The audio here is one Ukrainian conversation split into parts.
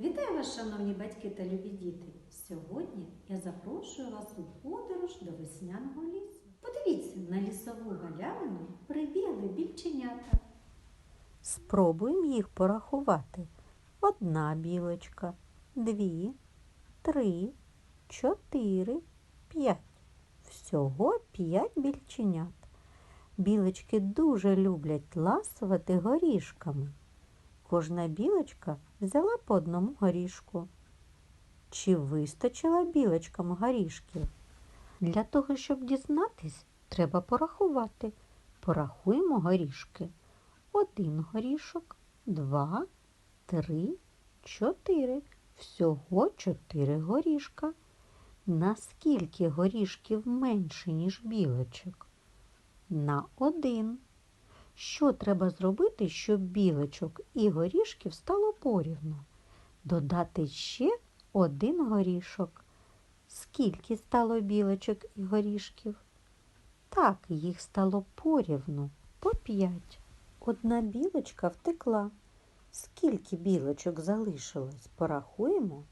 Вітаю вас, шановні батьки та любі діти! Сьогодні я запрошую вас у подорож до весняного лісу. Подивіться, на лісову галявину прибігли більченята. Спробуємо їх порахувати. Одна білочка, дві, три, чотири, п'ять. Всього п'ять більченят. Білочки дуже люблять ласувати горішками. Кожна білочка взяла по одному горішку. Чи вистачила білочкам горішків? Для того, щоб дізнатись, треба порахувати. Порахуємо горішки. Один горішок, два, три, чотири. Всього чотири горішка. Наскільки горішків менше, ніж білочок? На один. Що треба зробити, щоб білочок і горішків стало порівну? Додати ще один горішок. Скільки стало білочок і горішків? Так, їх стало порівну, по п'ять. Одна білочка втекла. Скільки білочок залишилось? Порахуємо.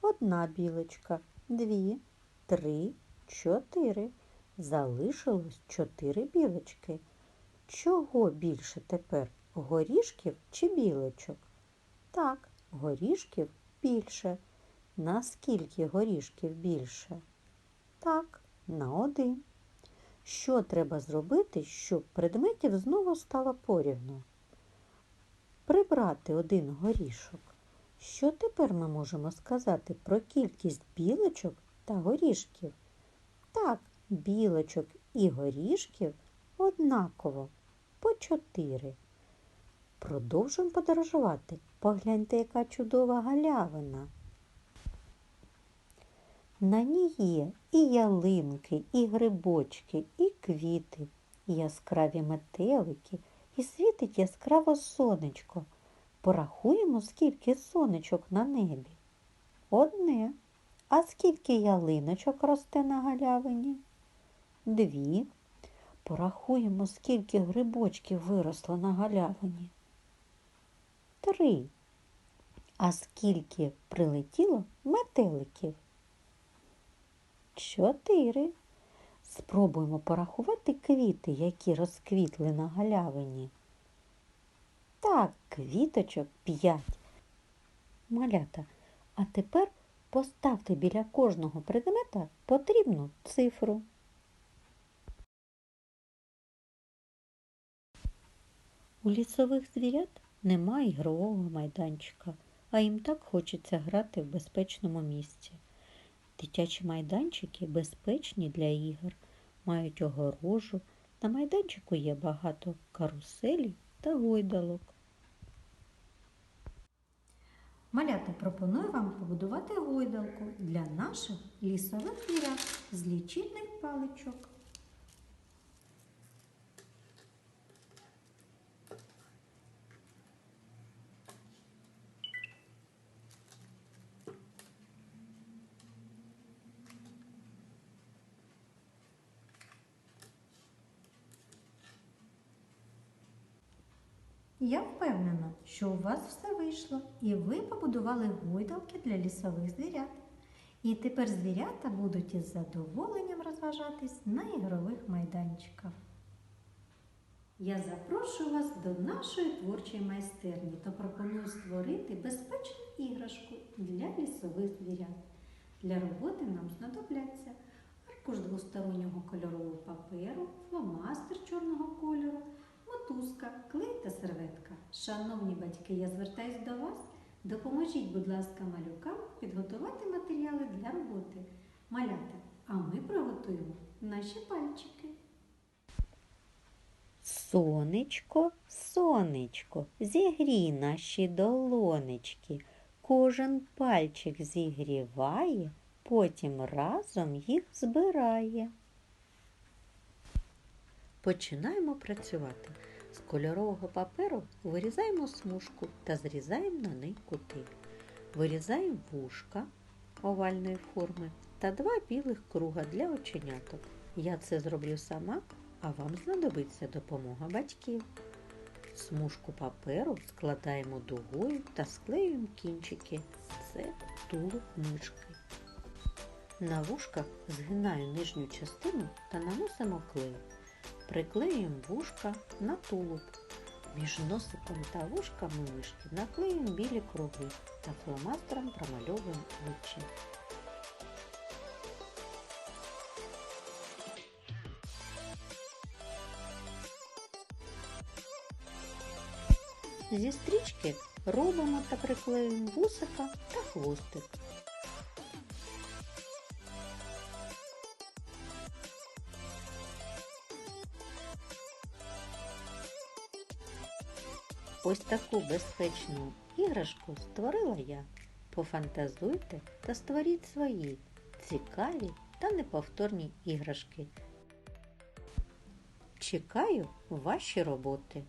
Одна білочка, дві, три, чотири. Залишилось чотири білочки. Чого більше тепер? Горішків чи білочок? Так, горішків більше. Наскільки горішків більше? Так, на один. Що треба зробити, щоб предметів знову стало порівну? Прибрати один горішок. Що тепер ми можемо сказати про кількість білочок та горішків? Так, білочок і горішків однаково чотири. Продовжуємо подорожувати. Погляньте, яка чудова галявина. На ній є і ялинки, і грибочки, і квіти, і яскраві метелики, і світить яскраво сонечко. Порахуємо, скільки сонечок на небі. Одне. А скільки ялиночок росте на галявині? Дві. Порахуємо, скільки грибочків виросло на галявині. Три. А скільки прилетіло метеликів? Чотири. Спробуємо порахувати квіти, які розквітли на галявині. Так, квіточок п'ять. Малята, а тепер поставте біля кожного предмета потрібну цифру. У лісових звірят немає ігрового майданчика, а їм так хочеться грати в безпечному місці. Дитячі майданчики безпечні для ігор, мають огорожу. На майданчику є багато каруселів та гойдалок. Малята пропоную вам побудувати гойдалку для наших лісових звірят з лічильних паличок. Я впевнена, що у вас все вийшло, і ви побудували гойдалки для лісових звірят. І тепер звірята будуть із задоволенням розважатись на ігрових майданчиках. Я запрошую вас до нашої творчої майстерні та пропоную створити безпечну іграшку для лісових звірят. Для роботи нам знадобляться аркуш двостороннього кольорового паперу, фломастер чорного кольору, мотузка, клей та серветка. Шановні батьки, я звертаюсь до вас. Допоможіть, будь ласка, малюкам підготувати матеріали для роботи. Малята, а ми приготуємо наші пальчики. Сонечко, сонечко, зігрій наші долонечки. Кожен пальчик зігріває, потім разом їх збирає. Починаємо працювати. З кольорового паперу вирізаємо смужку та зрізаємо на неї кути. Вирізаємо вушка овальної форми та два білих круга для оченяток. Я це зроблю сама, а вам знадобиться допомога батьків. Смужку паперу складаємо дугою та склеюємо кінчики. Це тулуб мишки. На вушках згинаю нижню частину та наносимо клей. Приклеюємо вушка на тулуб. Між носиком та вушками мишки наклеюємо білі круги та фломастером промальовуємо очі. Зі стрічки робимо та приклеюємо вусика та хвостик. Ось таку безпечну іграшку створила я. Пофантазуйте та створіть свої цікаві та неповторні іграшки. Чекаю ваші роботи.